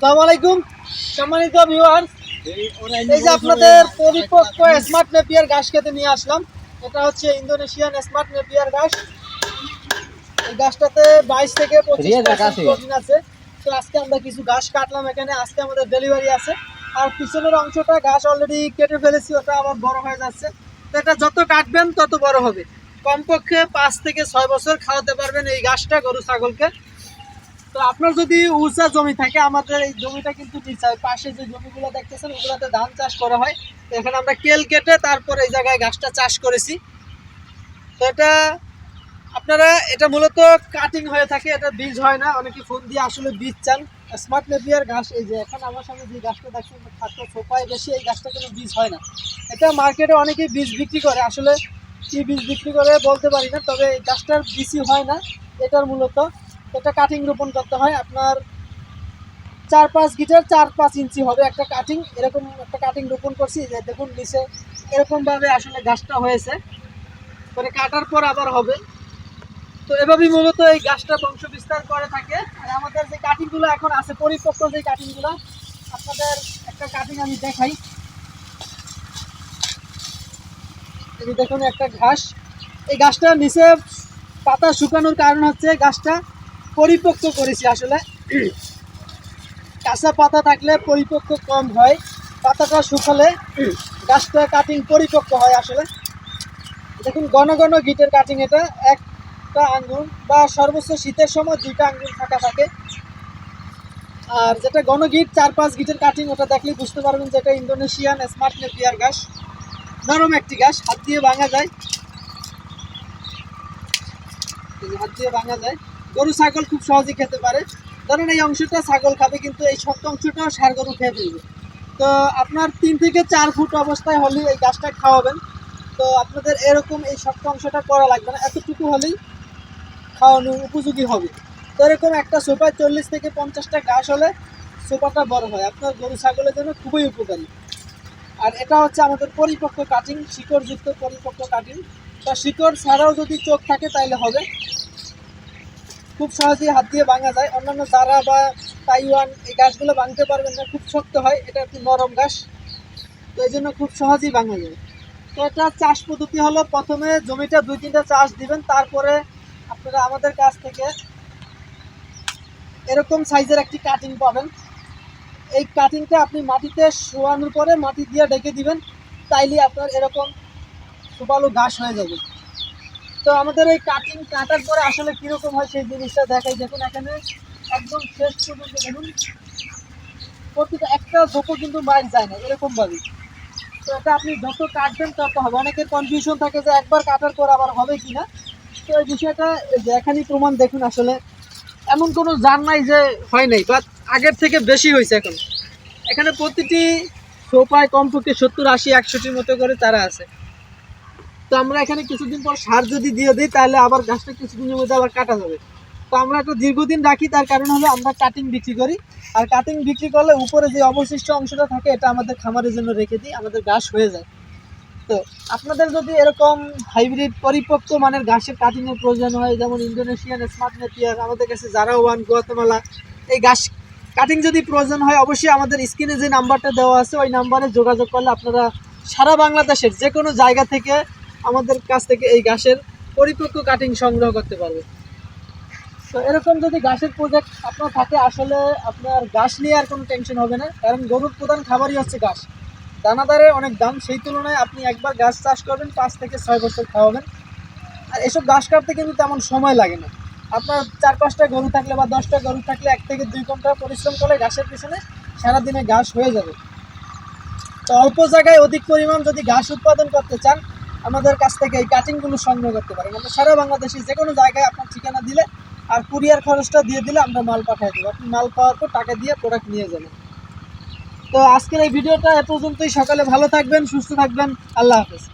আসসালামু আলাইকুম। সম্মানিত ভিউয়ার এই যে আপনাদের পরিপক্ক স্মার্ট নেপিয়ার ঘাস খেতে নিয়ে আসলাম এটা হচ্ছে ইন্দোনেশিয়ান স্মার্ট নেপিয়ার ঘাস। এই গাছটাতে বাইশ থেকে পঁচিশ আছে। প্রোটিন আছে। তো আজকে আমরা কিছু ঘাস কাটলাম এখানে। আজকে আমাদের ডেলিভারি আছে। আর পিছনের অংশটা ঘাস অলরেডি কেটে ফেলেছি ওটা আবার বড় হয়ে যাচ্ছে। তো এটা যত কাটবেন তত বড় হবে। কমপক্ষে পাঁচ থেকে ছয় বছর খাওয়াতে পারবেন এই ঘাসটা গরু ছাগলকে। তো আপনার যদি উঁচা জমি থাকে, আমাদের এই জমিটা কিন্তু পাশে যে জমিগুলো দেখতেছেন, ওগুলোতে ধান চাষ করা হয়। তো এখানে আমরা কেল কেটে তারপর এই জায়গায় গাছটা চাষ করেছি। তো এটা আপনারা, এটা মূলত কাটিং হয়ে থাকে, এটা বীজ হয় না। অনেকে ফোন দিয়ে আসলে বীজ চান। স্মার্ট নেপিয়ার ঘাস, এই যে এখন আমার সামনে যে গাছটা দেখছেন খাদ্য ছোপায় বেশি এই গাছটা কোনো বীজ হয় না। এটা মার্কেটে অনেকেই বীজ বিক্রি করে। আসলে কি বীজ বিক্রি করে বলতে পারি না, তবে এই গাছটার বীজই হয় না, এটার মূলত। এটা কাটিং রোপণ করতে হয়। আপনার চার পাঁচ গিটার চার পাঁচ ইঞ্চি হবে একটা কাটিং এরকম একটা কাটিং রোপণ করছি। যে দেখুন, নিচে এরকমভাবে আসলে গাছটা হয়েছে। মানে কাটার পর আবার হবে। তো এভাবেই মূলত এই গাছটা বংশ বিস্তার করে থাকে। আর আমাদের যে কাটিংগুলো এখন আছে, পরিপক্ক যে কাটিংগুলো আপনাদের একটা কাটিং আমি দেখাই। দেখুন একটা ঘাস। এই গাছটা নিচে পাতা শুকানোর কারণ হচ্ছে গাছটা পরিপক্ক করেছি আসলে। কাঁচা পাতা থাকলে পরিপক্ক কম হয়, পাতাটা শুকালে গাছটা কাটিং পরিপক্ক হয় আসলে। দেখুন, ঘন ঘন গিটের কাটিং এটা, একটা আঙ্গুর বা সর্বোচ্চ শীতের সময় দুইটা আঙ্গুর ফাঁকা থাকে। আর যেটা ঘন গিট, চার পাঁচ গিটের কাটিং ওটা দেখলেই বুঝতে পারবেন যে এটা ইন্দোনেশিয়ান স্মার্ট নেপিয়ার গাছ নরম একটি গাছ হাত দিয়ে ভাঙা যায়। হাত দিয়ে ভাঙা যায়। গরু, ছাগল খুব সহজেই খেতে পারে। ধরেন এই অংশটা ছাগল খাবে, কিন্তু এই শক্ত অংশটা সার গরু খেয়ে ফেলবে। তো আপনার তিন থেকে চার ফুট অবস্থায় হলেই এই গাছটা খাওয়াবেন। তো আপনাদের এরকম এই শক্ত অংশটা করা লাগবে না। এতটুকু হলেই খাওয়ানো উপযোগী হবে। তো এরকম একটা সোফায় চল্লিশ থেকে পঞ্চাশটা ঘাস হলে সোফাটা বড় হয়। আপনার গরু, ছাগলের জন্য খুবই উপকারী। আর এটা হচ্ছে আমাদের পরিপক্ক কাটিং শিকড়যুক্ত পরিপক্ক কাটিং তা শিকড় ছাড়াও যদি চোখ থাকে তাইলে হবে। খুব সহজেই হাত দিয়ে ভাঙা যায়। অন্যান্য জারা বা তাইওয়ান এই গাছগুলো ভাঙতে পারবেন না, খুব শক্ত হয়। এটা একটু নরম গাছ, তো এই জন্য খুব সহজেই ভাঙা যায়। তো এটা চাষ পদ্ধতি হলো, প্রথমে জমিটা দুই তিনটা চাষ দিবেন, তারপরে আপনারা আমাদের কাছ থেকে এরকম সাইজের একটি কাটিং পাবেন। এই কাটিংটা আপনি মাটিতে শোয়ানোর পরে মাটি দিয়ে ডেকে দিবেন তাইলে আপনার এরকম সুপালো ঘাস হয়ে যাবে। তো আমাদের এই কাটিং কাটার পরে আসলে কীরকম হয় সেই জিনিসটা দেখাই। দেখুন, এখানে একদম শেষ পর্যন্ত দেখুন, প্রতিটা একটা ঝোপো কিন্তু মার যায় না, এরকমভাবে। তো এটা আপনি যত কাটবেন তত হবে। অনেকের কনফিউশন থাকে যে একবার কাটার পর আবার হবে কি না তো এই বিষয়টা এখানেই প্রমাণ দেখুন আসলে। এমন কোনো যান নাই যে হয় নাই বা আগের থেকে বেশি হয়েছে এখন। এখানে প্রতিটি সোফায় কমপক্ষে সত্তর আশি একশোটির মতো করে তারা আছে। তো আমরা এখানে কিছুদিন পর সার যদি দিয়ে দিই, তাহলে আবার গাছটা কিছুদিনের মধ্যে আবার কাটা যাবে। তো আমরা একটা দীর্ঘদিন রাখি, তার কারণ হলো আমরা কাটিং বিক্রি করি। আর কাটিং বিক্রি করলে উপরে যে অবশিষ্ট অংশটা থাকে, এটা আমাদের খামারের জন্য রেখে দিই, আমাদের ঘাস হয়ে যায়। তো আপনাদের যদি এরকম হাইব্রিড পরিপক্ক মানের ঘাসের কাটিংয়ের প্রয়োজন হয়, যেমন ইন্দোনেশিয়ান স্মার্ট নেপিয়ার আমাদের কাছে জারা ওয়ান গুয়াতেমালা এই ঘাস কাটিং যদি প্রয়োজন হয়, অবশ্যই আমাদের স্ক্রিনে যে নাম্বারটা দেওয়া আছে, ওই নাম্বারে যোগাযোগ করলে আপনারা সারা বাংলাদেশের যে কোনো জায়গা থেকে আমাদের কাছ থেকে এই ঘাসের পরিপক্ক কাটিং সংগ্রহ করতে পারবে। তো এরকম যদি ঘাসের প্রজেক্ট আপনার থাকে, আসলে আপনার ঘাস নিয়ে আর কোনো টেনশন হবে না। কারণ গরুর প্রধান খাবারই হচ্ছে ঘাস দানাদারে অনেক দাম। সেই তুলনায় আপনি একবার গাছ চাষ করবেন, পাঁচ থেকে ছয় বছর খাওয়াবেন। আর এসব ঘাস কাটতে কিন্তু তেমন সময় লাগে না। আপনার চার পাঁচটা গরু থাকলে বা দশটা গরু থাকলে এক থেকে দুই ঘণ্টা পরিশ্রম করলে ঘাসের পিছনে সারাদিনে ঘাস হয়ে যাবে। তো অল্প জায়গায় অধিক পরিমাণ যদি ঘাস উৎপাদন করতে চান আমাদের কাছ থেকে এই কাটিংগুলো সংগ্রহ করতে পারেন আমরা সারা বাংলাদেশে যে কোনো জায়গায় আপনার ঠিকানা দিলে আর কুরিয়ার খরচটা দিয়ে দিলে আমরা মাল পাঠিয়ে দেবো। আপনি মাল পাওয়ার পর টাকা দিয়ে প্রোডাক্ট নিয়ে যাবেন। তো আজকের এই ভিডিওটা এ পর্যন্তই। সকালে ভালো থাকবেন, সুস্থ থাকবেন। আল্লাহ হাফেজ।